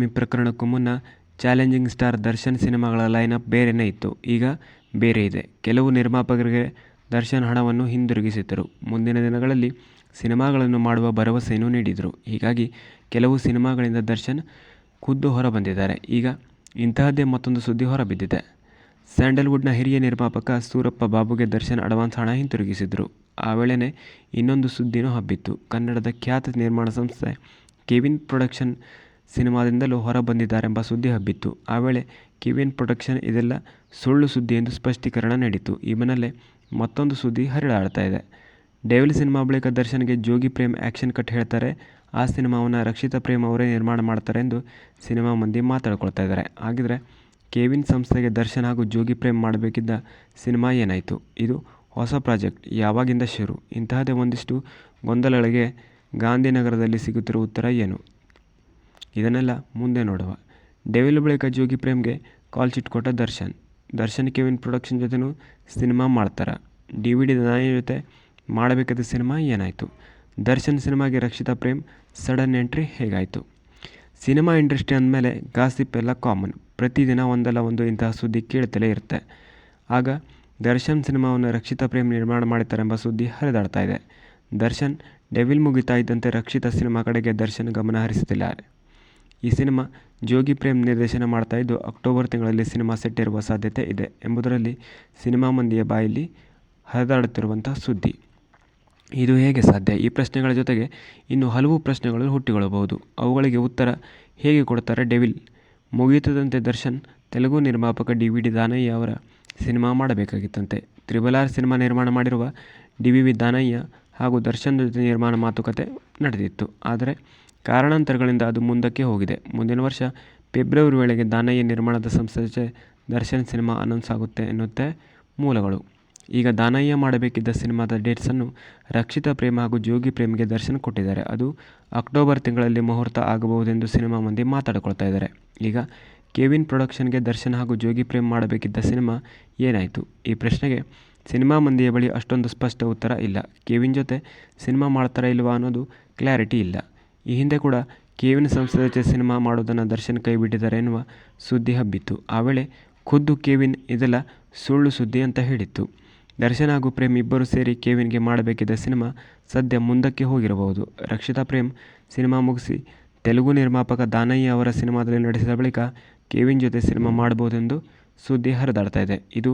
ಸ್ವಾಮಿ ಪ್ರಕರಣಕ್ಕೂ ಮುನ್ನ challenging star Darshan ಸಿನಿಮಾಗಳ lineup ಬೇರೆನೇ ಇತ್ತು. ಈಗ ಬೇರೆ ಇದೆ. ಕೆಲವು ನಿರ್ಮಾಪಕರಿಗೆ ದರ್ಶನ್ ಹಣವನ್ನು ಹಿಂದಿರುಗಿಸಿದ್ದರು. ಮುಂದಿನ ದಿನಗಳಲ್ಲಿ ಸಿನಿಮಾಗಳನ್ನು ಮಾಡುವ ಭರವಸೆಯನ್ನು ನೀಡಿದರು. ಹೀಗಾಗಿ ಕೆಲವು ಸಿನಿಮಾಗಳಿಂದ ದರ್ಶನ್ ಖುದ್ದು ಹೊರಬಂದಿದ್ದಾರೆ. ಈಗ ಇಂತಹದ್ದೇ ಮತ್ತೊಂದು ಸುದ್ದಿ ಹೊರಬಿದ್ದಿದೆ. ಸ್ಯಾಂಡಲ್ವುಡ್ನ ಹಿರಿಯ ನಿರ್ಮಾಪಕ ಸೂರಪ್ಪ ಬಾಬುಗೆ ದರ್ಶನ್ ಅಡ್ವಾನ್ಸ್ ಹಣ ಹಿಂತಿರುಗಿಸಿದರು. ಆ ವೇಳೆನೇ ಇನ್ನೊಂದು ಸುದ್ದಿನೂ ಹಬ್ಬಿತ್ತು. ಕನ್ನಡದ ಖ್ಯಾತ ನಿರ್ಮಾಣ ಸಂಸ್ಥೆ ಕೆವಿನ್ ಪ್ರೊಡಕ್ಷನ್ ಸಿನಿಮಾದಿಂದಲೂ ಹೊರಬಂದಿದ್ದಾರೆಂಬ ಸುದ್ದಿ ಹಬ್ಬಿತ್ತು. ಆ ವೇಳೆ ಕಿವಿನ್ ಪ್ರೊಡಕ್ಷನ್ ಇದೆಲ್ಲ ಸುಳ್ಳು ಸುದ್ದಿ ಎಂದು ಸ್ಪಷ್ಟೀಕರಣ ನೀಡಿತು. ಈ ಮತ್ತೊಂದು ಸುದ್ದಿ ಹರಿದಾಡ್ತಾ ಇದೆ. ಡೆವಿಲ್ ಸಿನಿಮಾ ಬಳಿಕ ದರ್ಶನ್ಗೆ ಜೋಗಿ ಪ್ರೇಮ್ ಆ್ಯಕ್ಷನ್ ಕಟ್ ಹೇಳ್ತಾರೆ. ಆ ಸಿನಿಮಾವನ್ನು ರಕ್ಷಿತಾ ಪ್ರೇಮ್ ಅವರೇ ನಿರ್ಮಾಣ ಮಾಡ್ತಾರೆ ಎಂದು ಸಿನಿಮಾ ಮಂದಿ ಮಾತಾಡ್ಕೊಳ್ತಾ ಇದ್ದಾರೆ. ಹಾಗಿದ್ರೆ ಕೆವಿನ್ ಸಂಸ್ಥೆಗೆ ದರ್ಶನ್ ಹಾಗೂ ಜೋಗಿ ಪ್ರೇಮ್ ಮಾಡಬೇಕಿದ್ದ ಸಿನಿಮಾ ಏನಾಯಿತು? ಇದು ಹೊಸ ಪ್ರಾಜೆಕ್ಟ್, ಯಾವಾಗಿಂದ ಶುರು? ಇಂತಹದೇ ಒಂದಿಷ್ಟು ಗೊಂದಲಗಳಿಗೆ ಗಾಂಧಿನಗರದಲ್ಲಿ ಸಿಗುತ್ತಿರುವ ಉತ್ತರ ಏನು? ಇದನ್ನೆಲ್ಲ ಮುಂದೆ ನೋಡುವ. ಡೆವಿಲ್ ಬಳಿಕ ಜೋಗಿ ಪ್ರೇಮ್ಗೆ ಕಾಲ್ ಚಿಟ್ ಕೊಟ್ಟ ದರ್ಶನ್. ದರ್ಶನ್, ಕೆವಿನ್ ಪ್ರೊಡಕ್ಷನ್ ಜೊತೆನೂ ಸಿನಿಮಾ ಮಾಡ್ತಾರೆ. ಡಿ ವಿ ಡಿ ನಾಯಿ ಜೊತೆ ಮಾಡಬೇಕಾದ ಸಿನಿಮಾ ಏನಾಯಿತು? ದರ್ಶನ್ ಸಿನಿಮಾಗೆ ರಕ್ಷಿತಾ ಪ್ರೇಮ್ ಸಡನ್ ಎಂಟ್ರಿ ಹೇಗಾಯಿತು? ಸಿನಿಮಾ ಇಂಡಸ್ಟ್ರಿ ಅಂದಮೇಲೆ ಗಾಸಿಪ್ ಎಲ್ಲ ಕಾಮನ್. ಪ್ರತಿದಿನ ಒಂದಲ್ಲ ಒಂದು ಇಂತಹ ಸುದ್ದಿ ಕೇಳ್ತಲೇ ಇರುತ್ತೆ. ಆಗ ದರ್ಶನ್ ಸಿನಿಮಾವನ್ನು ರಕ್ಷಿತಾ ಪ್ರೇಮ್ ನಿರ್ಮಾಣ ಮಾಡಿದ್ದಾರೆಂಬ ಸುದ್ದಿ ಹರಿದಾಡ್ತಾ ಇದೆ. ದರ್ಶನ್, ಡೆವಿಲ್ ಮುಗಿತಾ ಇದ್ದಂತೆ ರಕ್ಷಿತಾ ಸಿನಿಮಾ ಕಡೆಗೆ ದರ್ಶನ್ ಗಮನ ಹರಿಸುತ್ತಿದ್ದಾರೆ ಈ ಸಿನಿಮಾ ಜೋಗಿ ಪ್ರೇಮ್ ನಿರ್ದೇಶನ ಮಾಡ್ತಾ ಇದ್ದು ಅಕ್ಟೋಬರ್ ತಿಂಗಳಲ್ಲಿ ಸಿನಿಮಾ ಸೆಟ್ ಇರುವ ಸಾಧ್ಯತೆ ಇದೆ ಎಂಬುದರಲ್ಲಿ ಸಿನಿಮಾ ಮಂದಿಯ ಬಾಯಲ್ಲಿ ಹರಿದಾಡುತ್ತಿರುವಂಥ ಸುದ್ದಿ. ಇದು ಹೇಗೆ ಸಾಧ್ಯ? ಈ ಪ್ರಶ್ನೆಗಳ ಜೊತೆಗೆ ಇನ್ನು ಹಲವು ಪ್ರಶ್ನೆಗಳು ಹುಟ್ಟಿಕೊಳ್ಳಬಹುದು. ಅವುಗಳಿಗೆ ಉತ್ತರ ಹೇಗೆ ಕೊಡ್ತಾರೆ ಡೆವಿಲ್? ಮುಗಿಯುತ್ತದಂತೆ ದರ್ಶನ್, ತೆಲುಗು ನಿರ್ಮಾಪಕ ಡಿ ವಿ ಡಿ ದಾನಯ್ಯ ಅವರ ಸಿನಿಮಾ ಮಾಡಬೇಕಾಗಿತ್ತಂತೆ. ತ್ರಿಬಲ್ ಆರ್ ಸಿನಿಮಾ ನಿರ್ಮಾಣ ಮಾಡಿರುವ ಡಿ ವಿ ವಿ ದಾನಯ್ಯ ಹಾಗೂ ದರ್ಶನ್ ಜೊತೆ ನಿರ್ಮಾಣ ಮಾತುಕತೆ ನಡೆದಿತ್ತು. ಆದರೆ ಕಾರಣಾಂತರಗಳಿಂದ ಅದು ಮುಂದಕ್ಕೆ ಹೋಗಿದೆ. ಮುಂದಿನ ವರ್ಷ ಫೆಬ್ರವರಿ ವೇಳೆಗೆ ದಾನಯ್ಯ ನಿರ್ಮಾಣದ ಸಂಸ್ಥೆ ದರ್ಶನ್ ಸಿನಿಮಾ ಅನೌನ್ಸ್ ಆಗುತ್ತೆ ಎನ್ನುತ್ತೆ ಮೂಲಗಳು. ಈಗ ದಾನಯ್ಯ ಮಾಡಬೇಕಿದ್ದ ಸಿನಿಮಾದ ಡೇಟ್ಸನ್ನು ರಕ್ಷಿತಾ ಪ್ರೇಮ ಹಾಗೂ ಜೋಗಿ ಪ್ರೇಮ್ಗೆ ದರ್ಶನ್ ಕೊಟ್ಟಿದ್ದಾರೆ. ಅದು ಅಕ್ಟೋಬರ್ ತಿಂಗಳಲ್ಲಿ ಮುಹೂರ್ತ ಆಗಬಹುದೆಂದು ಸಿನಿಮಾ ಮಂದಿ ಮಾತಾಡಿಕೊಳ್ತಾ ಇದ್ದಾರೆ. ಈಗ ಕೆವಿನ್ ಪ್ರೊಡಕ್ಷನ್ಗೆ ದರ್ಶನ್ ಹಾಗೂ ಜೋಗಿ ಪ್ರೇಮ್ ಮಾಡಬೇಕಿದ್ದ ಸಿನಿಮಾ ಏನಾಯಿತು? ಈ ಪ್ರಶ್ನೆಗೆ ಸಿನಿಮಾ ಮಂದಿಯ ಬಳಿ ಅಷ್ಟೊಂದು ಸ್ಪಷ್ಟ ಉತ್ತರ ಇಲ್ಲ. ಕೆವಿನ್ ಜೊತೆ ಸಿನಿಮಾ ಮಾಡ್ತಾರಾ ಇಲ್ವಾ ಅನ್ನೋದು ಕ್ಲಾರಿಟಿ ಇಲ್ಲ. ಈ ಹಿಂದೆ ಕೂಡ ಕೆವಿನ್ ಸಂಸ್ಥೆ ಜೊತೆ ಸಿನಿಮಾ ಮಾಡೋದನ್ನು ದರ್ಶನ್ ಕೈ ಬಿಟ್ಟಿದ್ದಾರೆ ಎನ್ನುವ ಸುದ್ದಿ ಹಬ್ಬಿತ್ತು. ಆ ವೇಳೆ ಖುದ್ದು ಕೆವಿನ್ ಇದೆಲ್ಲ ಸುಳ್ಳು ಸುದ್ದಿ ಅಂತ ಹೇಳಿತ್ತು. ದರ್ಶನ್ ಹಾಗೂ ಪ್ರೇಮ್ ಇಬ್ಬರು ಸೇರಿ ಕೇವಿನ್ಗೆ ಮಾಡಬೇಕಿದ್ದ ಸಿನಿಮಾ ಸದ್ಯ ಮುಂದಕ್ಕೆ ಹೋಗಿರಬಹುದು. ರಕ್ಷಿತಾ ಪ್ರೇಮ್ ಸಿನಿಮಾ ಮುಗಿಸಿ ತೆಲುಗು ನಿರ್ಮಾಪಕ ದಾನಯ್ಯ ಅವರ ಸಿನಿಮಾದಲ್ಲಿ ನಟಿಸಿದ ಬಳಿಕ ಕೆವಿನ್ ಜೊತೆ ಸಿನಿಮಾ ಮಾಡಬಹುದೆಂದು ಸುದ್ದಿ ಹರಿದಾಡ್ತಾ ಇದೆ. ಇದು